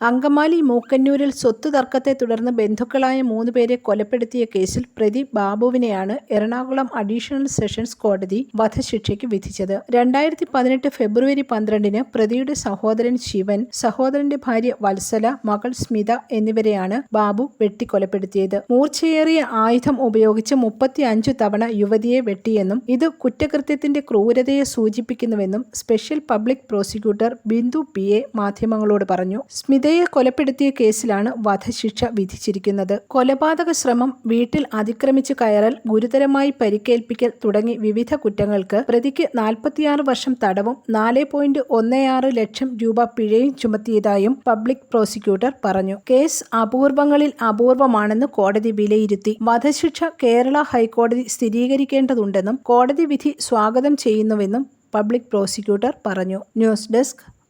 അങ്കമാലി മൂക്കന്നൂരിൽ സ്വത്ത് തർക്കത്തെ തുടർന്ന് ബന്ധുക്കളായ മൂന്ന് പേരെ കൊലപ്പെടുത്തിയ കേസിൽ പ്രതി ബാബുവിനെയാണ് എറണാകുളം അഡീഷണൽ സെഷൻസ് കോടതി വധശിക്ഷയ്ക്ക് വിധിച്ചത്. രണ്ടായിരത്തി പതിനെട്ട് ഫെബ്രുവരി പന്ത്രണ്ടിന് പ്രതിയുടെ സഹോദരൻ ശിവൻ സഹോദരന്റെ ഭാര്യ വത്സല മകൾ സ്മിത എന്നിവരെയാണ് ബാബു വെട്ടിക്കൊലപ്പെടുത്തിയത്. മൂർച്ചയേറിയ ആയുധം ഉപയോഗിച്ച് മുപ്പത്തി അഞ്ചു തവണ യുവതിയെ വെട്ടിയെന്നും ഇത് കുറ്റകൃത്യത്തിന്റെ ക്രൂരതയെ സൂചിപ്പിക്കുന്നുവെന്നും special public prosecutor Bindu P. A. മാധ്യമങ്ങളോട് പറഞ്ഞു. സ്മിതയെ കൊലപ്പെടുത്തിയ കേസിലാണ് വധശിക്ഷ വിധിച്ചിരിക്കുന്നത്. കൊലപാതക ശ്രമം വീട്ടിൽ അതിക്രമിച്ചു കയറൽ ഗുരുതരമായി പരിക്കേൽപ്പിക്കൽ തുടങ്ങി വിവിധ കുറ്റങ്ങൾക്ക് പ്രതിക്ക് നാൽപ്പത്തിയാറ് വർഷം തടവും നാല് പോയിന്റ് ഒന്ന് ആറ് ലക്ഷം രൂപ പിഴയും ചുമത്തിയതായും പബ്ലിക് പ്രോസിക്യൂട്ടർ പറഞ്ഞു. കേസ് അപൂർവങ്ങളിൽ അപൂർവമാണെന്ന് കോടതി വിലയിരുത്തി. വധശിക്ഷ കേരള ഹൈക്കോടതി സ്ഥിരീകരിക്കേണ്ടതുണ്ടെന്നും കോടതി വിധി സ്വാഗതം ചെയ്യുന്നുവെന്നും പബ്ലിക് പ്രോസിക്യൂട്ടർ പറഞ്ഞു. News desk